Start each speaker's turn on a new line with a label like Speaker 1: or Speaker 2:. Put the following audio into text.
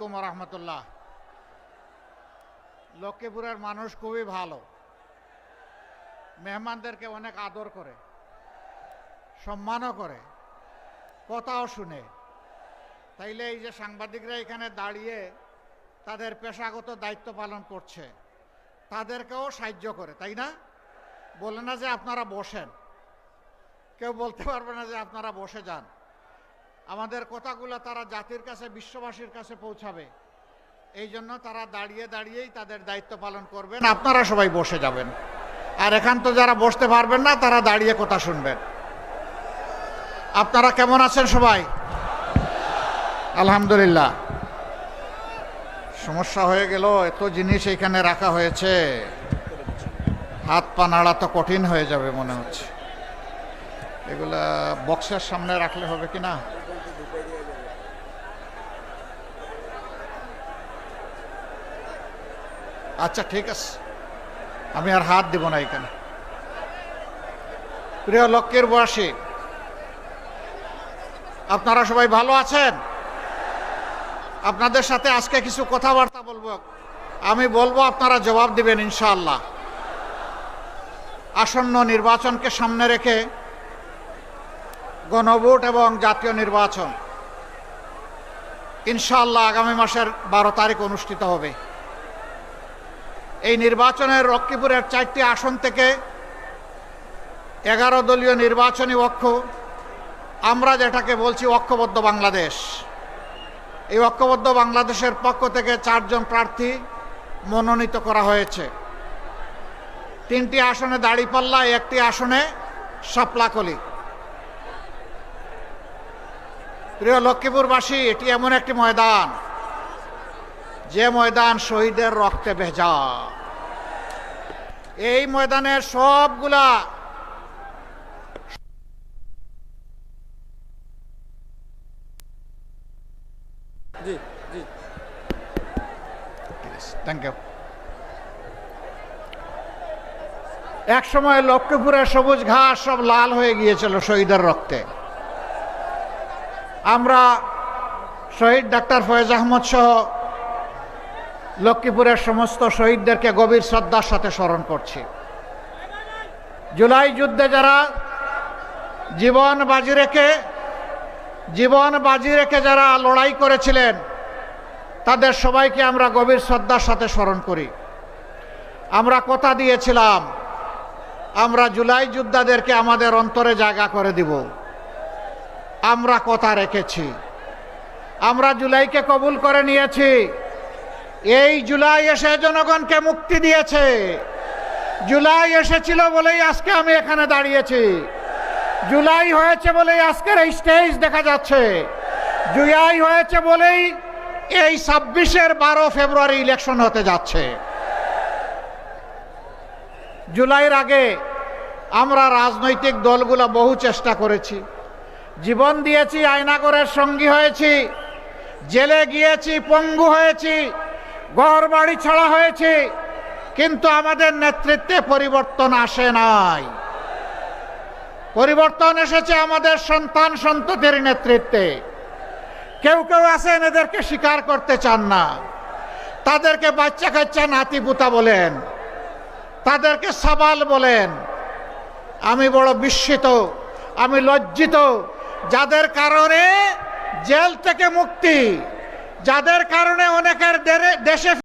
Speaker 1: আলাইকুম রহমতুল্লাহ। লক্ষ্মীপুরের মানুষ খুবই ভালো। মেহমানদেরকে অনেক আদর করে, সম্মানও করে, কথাও শুনে। তাইলে এই যে সাংবাদিকরা এখানে দাঁড়িয়ে তাদের পেশাগত দায়িত্ব পালন করছে, তাদেরকেও সাহায্য করে, তাই না? বলে না যে আপনারা বসেন। কেউ বলতে পারবে না যে আপনারা বসে যান। আমাদের কথাগুলো তারা জাতির কাছে, বিশ্ববাসীর কাছে পৌঁছাবে। এই জন্য তারা দাঁড়িয়ে দাঁড়িয়েই তাদের দায়িত্ব পালন করবেন। আপনারা সবাই বসে যাবেন। আর এখান তো যারা বসতে পারবেন না, তারা দাঁড়িয়ে কথা শুনবেন। আপনারা কেমন আছেন সবাই? আলহামদুলিল্লাহ। সমস্যা হয়ে গেল, এত জিনিস এখানে রাখা হয়েছে। হাত পা নাড়া তো কঠিন হয়ে যাবে মনে হচ্ছে। এগুলা বক্সের সামনে রাখলে হবে কি না? আচ্ছা ঠিক আছে। আমি আর হাত দেব না এখানে। প্রিয় লক্ষ্যের বয়সী, আপনারা সবাই ভালো আছেন? আপনাদের সাথে আজকে কিছু কথাবার্তা বলব। আমি বলব, আপনারা জবাব দিবেন, ইনশাআল্লাহ। আসন্ন নির্বাচনকে সামনে রেখে গণভোট এবং জাতীয় নির্বাচন, ইনশাআল্লাহ আগামী মাসের বারো তারিখ অনুষ্ঠিত হবে। এই নির্বাচনের রক্ষীপুরের চারটি আসন থেকে এগারো দলীয় নির্বাচনী অক্ষ আমরা যেটাকে বলছি ঐক্যবদ্ধ বাংলাদেশ। এই ঐক্যবদ্ধ বাংলাদেশের পক্ষ থেকে চারজন প্রার্থী মনোনীত করা হয়েছে। তিনটি আসনে দাড়িপাল্লা, একটি আসনে সাপলাকলি প্রিয় লক্ষ্মীপুরবাসী, এটি এমন একটি ময়দান যে ময়দান শহীদের রক্তে ভেজা। এই ময়দানের সবগুলা থ্যাংক ইউ এক সময় লক্ষ্মীপুরের সবুজ ঘাস সব লাল হয়ে গিয়েছিল শহীদের রক্তে। আমরা শহীদ ডাক্তার ফয়েজ আহমদ সহ লক্ষ্মীপুরের সমস্ত শহীদদেরকে গভীর শ্রদ্ধার সাথে স্মরণ করছি। জুলাই যুদ্ধে যারা জীবন বাজি রেখে, জীবন বাজি রেখে যারা লড়াই করেছিলেন, তাদের সবাইকে আমরা গভীর শ্রদ্ধার সাথে স্মরণ করি। আমরা কথা দিয়েছিলাম, আমরা জুলাই যোদ্ধাদেরকে আমাদের অন্তরে জায়গা করে দিব। আমরা কথা রেখেছি। আমরা জুলাইকে কবুল করে নিয়েছি। এই জুলাই এসে জনগণকে মুক্তি দিয়েছে। জুলাই এসেছিল বলেই আজকে আমি এখানে দাঁড়িয়েছি। জুলাই হয়েছে বলেই আজকের এই স্টেজ দেখা যাচ্ছে। জুলাই হয়েছে বলেই এই ছাব্বিশের বারো ফেব্রুয়ারি ইলেকশন হতে যাচ্ছে। জুলাইয়ের আগে আমরা রাজনৈতিক দলগুলো বহু চেষ্টা করেছি। জীবন দিয়েছি, আয়নাগরের সঙ্গী হয়েছি, জেলে গিয়েছি, পঙ্গু হয়েছি ঘর বাড়ি ছাড়া হয়েছে, কিন্তু আমাদের নেতৃত্বে পরিবর্তন আসে নাই। পরিবর্তন এসেছে আমাদের সন্তান সন্ততির নেতৃত্বে। কেউ কেউ আছেন এদেরকে স্বীকার করতে চান না। তাদেরকে বাচ্চা কাচ্চা নাতি পুতা বলেন, তাদেরকে সাবাল বলেন। আমি বড় বিস্মিত, আমি লজ্জিত, যাদের কারণে জেল থেকে মুক্তি যাদের কারণে অনেকের দেশে